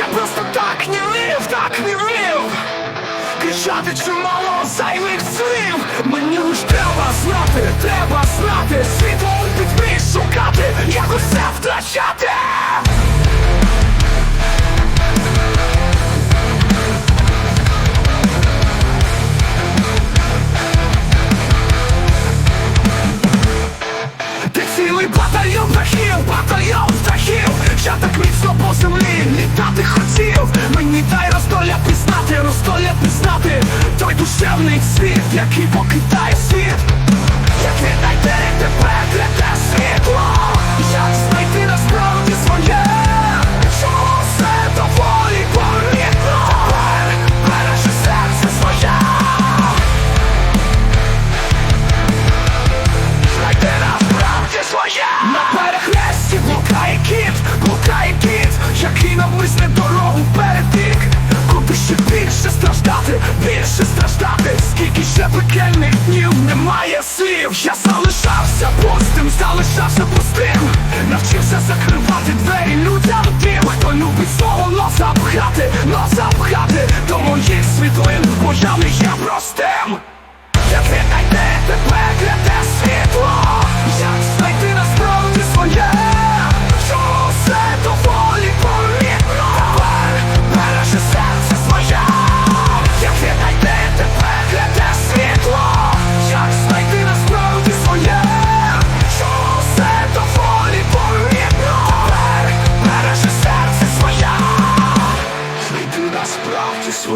Я просто так не вмів, так не вмів. Кричати чимало зайвих слів. крича так міцно по землі. Літати хотів, мені дай розтоля пізнати, розтоля пізнати Той душевний світ, який покидає світ, як віднайде тебе, гляде світло. стався пустим, навчився закривати двері людям тим, хто любить свого носа пхати носа.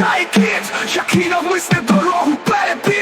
Чекає кіт, який навмисне дорогу перебіг